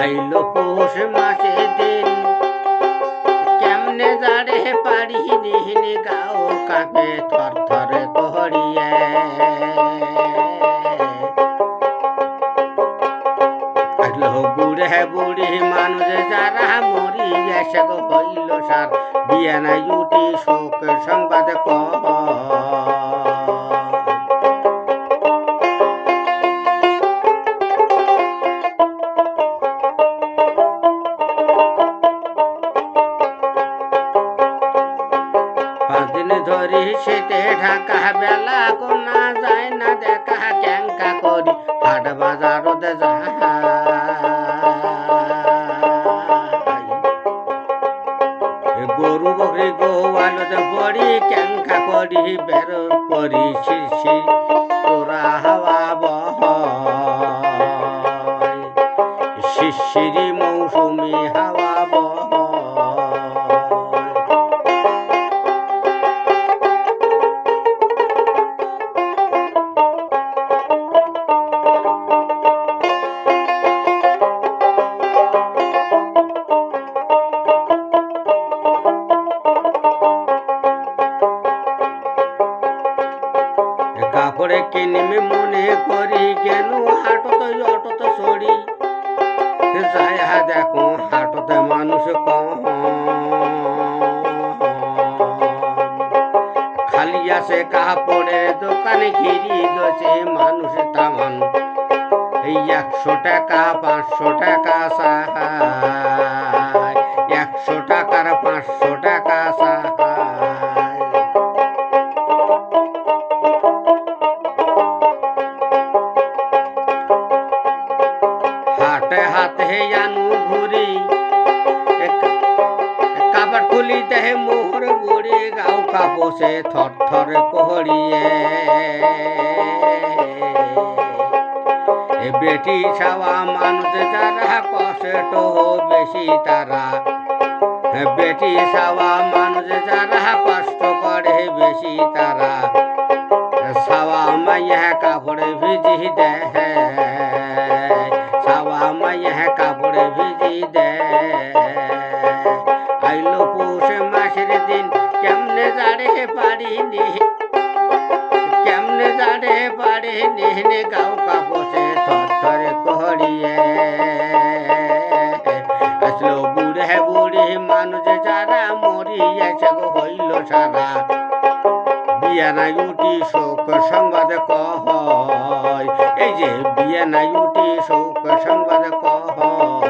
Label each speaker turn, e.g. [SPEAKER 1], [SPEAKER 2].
[SPEAKER 1] আইলো পৌষ মাসে দিন। কেমনে জারে পারি নিহিনি গাও কাপে থর থর করিয়ে। আইলো বুড়ে বুড়ি মানুষ যারা মরি গেছে গো হইল সার। বিয়ে নাই উঠি শোক সংবাদ কহ ধরি ঢাকা বেলা কোনা যায় না, দেখা ক্যাঙ্কা করি হাট বাজারতে গরু বকরি গোয়ালতে বড়ি ক্যাঙ্কা করি, বের করি শিরশি তোরা হাওয়া বহ শিশিরি মৌসুমি হাওয়া বহ কাপড়ে কিনবে মনে করি, কেন হাটতে অটতে সরি? যাই হা দেখো, হাটতে মানুষ কম। খালি আছে কাপড়ের দোকানে, ঘিরি দোছে মানুষ তামান এই একশো টাকা, পাঁচশো টাকা সাহায় হাটে হাতে জানু ঘুরি কাপড় খুলি দেহে মোহর বুড়ি গাও কাপসে থর থর কোহরিয়ে এ বেটি ছাওয়া মানুষ যারা কষ্ট বেশি তারা বেটি ছাওয়া মানুষ যারা কষ্ট করে বেশি তারা সাওয়া মাইয়া কাপড় ভিজি দে জাড়ে পারিনি কেমনে জাড়ে পারিনি নে গাও কাপড়ে থর কহরিয়ে আসলো বুড়ে বুড়ি মানুষ যারা মরিয়েছে গো হইল সারা। বিয়ে নাই উঠি শোক সংবাদ কয় এই যে বিয়ে নাই উঠি শোক সংবাদ কয়